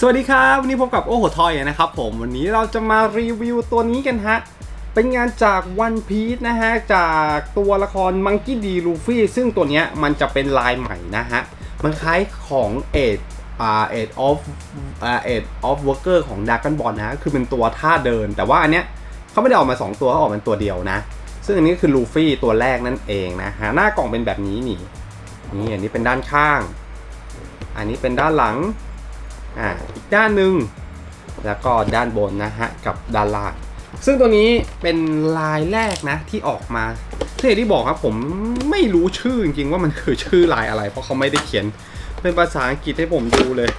สวัสดีครับวันนี้พบกับโอ้โหทอยนะครับผมวันนี้เราจะมารีวิวตัวนี้กันฮะ เป็นงานจาก One Piece นะฮะ จากตัวละคร Monkey D. Luffy ซึ่งตัวเนี้ยมันจะเป็นลายใหม่นะฮะ มันคล้ายของเอ็ดอ่าเอ็ดออฟอ่าเอ็ดออฟวอร์เกอร์ของดากอนบอลนะฮะคือเป็นตัวท่าเดิน แต่ว่าอันเนี้ยเขาไม่ได้ออกมา 2 ตัวเขาออกมาตัวเดียวนะ ซึ่งอันนี้คือลูฟี่ตัวแรกนั่นเองนะฮะหน้ากล่องเป็นแบบนี้นี่นี่อันนี้เป็นด้านข้าง อันนี้เป็นด้านหลัง อ่าอีกด้านหนึ่งแล้วก็ด้านบนนะฮะกับด้านล่างซึ่งตัวนี้เป็นลายแรกนะที่ออกมาที่อย่างที่บอกครับผมไม่รู้ชื่อจริงๆว่ามันคือชื่อลายอะไร เพราะเขาไม่ได้เขียนเป็นภาษาอังกฤษให้ผมดูเลย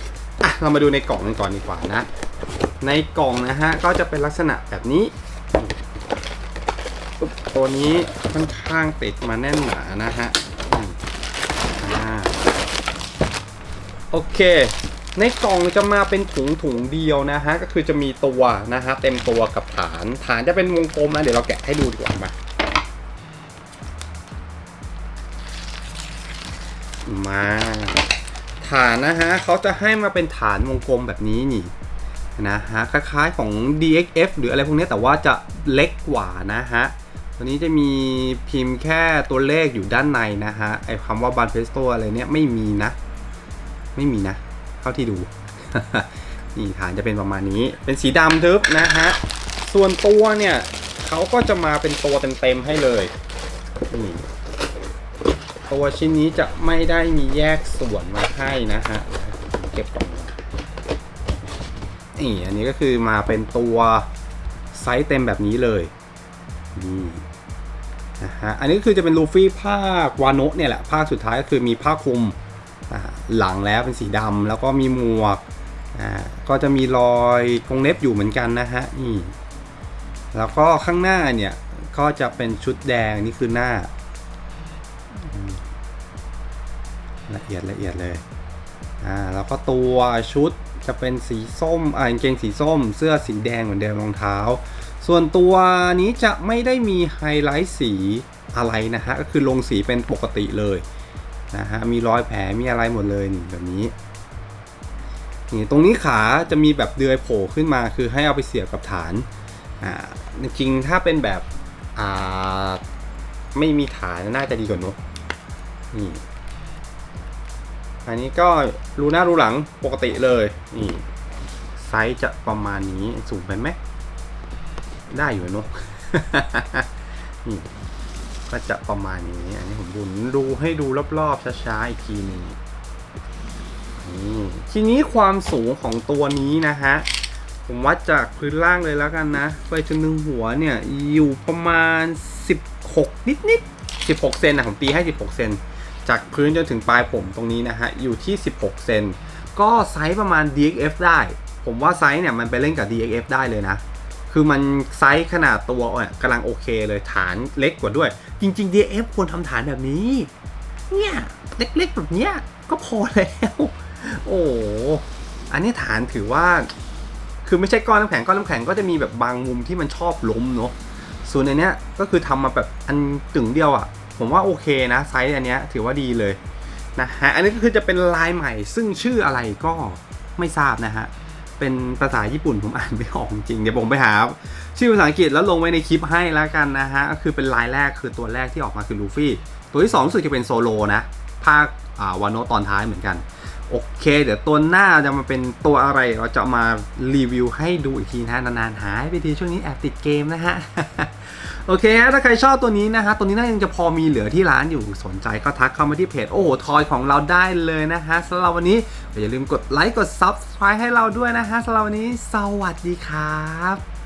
อะเรามาดูในกล่องกันก่อนดีกว่านะ ในกล่องนะฮะก็จะเป็นลักษณะแบบนี้ ตัวนี้ค่อนข้างติดมาแน่นหนานะฮะโอเค ในกล่องจะมาเป็นถุงถุงเดียวนะฮะก็คือจะมีตัวนะฮะเต็มตัวกับฐานฐานจะเป็นวงกลมนะเดี๋ยวเราแกะให้ดูดีกว่ามามาฐานนะฮะเขาจะให้มาเป็นฐานวงกลมแบบนี้นี่นะฮะคล้ายๆของ DXF หรืออะไรพวกนี้แต่ว่าจะเล็กกว่านะฮะตัวนี้จะมีพิมพ์แค่ตัวเลขอยู่ด้านในนะฮะไอคำว่าบันเฟสโตอะไรเนี้ยไม่มีนะ ไม่มีนะาที่ดู นี่ฐานจะเป็นประมาณนี้ เป็นสีดำทึบนะฮะ ส่วนตัวเนี่ยเขาก็จะมาเป็นตัวเต็มๆให้เลย นี่ตัวชิ้นนี้จะไม่ได้มีแยกส่วนมาให้นะฮะ เก็บกล่องนนี่อันนี้ก็คือมาเป็นตัวไซส์เต็มแบบนี้เลย นี่นะฮะ อันนี้คือจะเป็นลูฟี่ภาควาโนะเนี่ยแหละ ภาคสุดท้ายก็คือมีผ้าคลุม หลังแล้วเป็นสีดำแล้วก็มีหมวกอ่าก็จะมีรอยกรงเล็บอยู่เหมือนกันนะฮะนี่แล้วก็ข้างหน้าเนี่ยก็จะเป็นชุดแดงนี่คือหน้าละเอียดละเอียดเลยอ่าแล้วก็ตัวชุดจะเป็นสีส้มอ่ากางเกงสีส้ม เสื้อสีแดงเหมือนเดิมรองเท้า ส่วนตัวนี้จะไม่ได้มีไฮไลท์สีอะไรนะฮะก็คือลงสีเป็นปกติเลย นะฮะมีรอยแผลมีอะไรหมดเลยนี่แบบนี้นี่ตรงนี้ขาจะมีแบบเดือยโผล่ขึ้นมาคือให้เอาไปเสียบกับฐานอ่าจริงถ้าเป็นแบบอ่าไม่มีฐานน่าจะดีกว่านอะนี่อันนี้ก็รูหน้ารูหลังปกติเลยนี่ไซส์จะประมาณนี้สูงไปไหมได้อยู่เนอะนี่ ก็จะประมาณนี้ อันนี้ผมดูดูให้ดูรอบๆช้าๆอีกทีหนึงนี่ทีนี้ความสูงของตัวนี้นะฮะ ผมวัดจากพื้นล่างเลยแล้วกันนะ ไปจนถึงหัวเนี่ย อยู่ประมาณ 16 นิดๆ16 เซนนะผมตีให้ 16 เซนจากพื้นจนถึงปลายผมตรงนี้นะฮะ อยู่ที่ 16 เซนก็ไซส์ประมาณ DXF ได้ ผมว่าไซส์เนี่ยมันไปเล่นกับ DXF ได้เลยนะ คือมันไซส์ขนาดตัวเนี่ยกำลังโอเคเลยฐานเล็กกว่าด้วย จริง ๆ DF ควรทำฐานแบบนี้ เนี่ย เล็กๆแบบเนี้ยก็พอแล้ว โอ้อันนี้ฐานถือว่า คือไม่ใช่ก้อนน้ำแข็งก้อนน้ำแข็งก็จะมีแบบบางมุมที่มันชอบล้มเนาะส่วนอันเนี้ยก็คือทำมาแบบอันตึงเดียวอะ่ะ ผมว่าโอเคนะไซส์อันเนี้ยถือว่าดีเลยนะฮะอันนี้ก็คือจะเป็นลายใหม่ซึ่งชื่ออะไรก็ไม่ทราบนะฮะ เป็นภาษาญี่ปุ่นผมอ่านไม่ออกจริงเดี๋ยวผมไปหา ชื่อภาษาอังกฤษแล้วลงไว้ในคลิปให้แล้วกันนะฮะก็คือเป็นลายแรกคือตัวแรกที่ออกมาคือลูฟี่ตัวที่2รู้สึกจะเป็นโซโลนะภาควานโนตอนท้ายเหมือนกัน โอเค เดี๋ยวตัวหน้าจะมาเป็นตัวอะไรเราจะมารีวิวให้ดูอีกทีนะนานๆหายไปทีช่วงนี้แอบติดเกมนะฮะ โอเคฮะถ้าใครชอบตัวนี้นะฮะตัวนี้น่ายังจะพอมีเหลือที่ร้านอยู่สนใจก็ทักเข้ามาที่เพจโอ้โหทอยของเราได้เลยนะฮะสำหรับวันนี้อย่าลืมกดไลค์กด Subscribe ให้เราด้วยนะฮะสำหรับวันนี้ สวัสดีครับ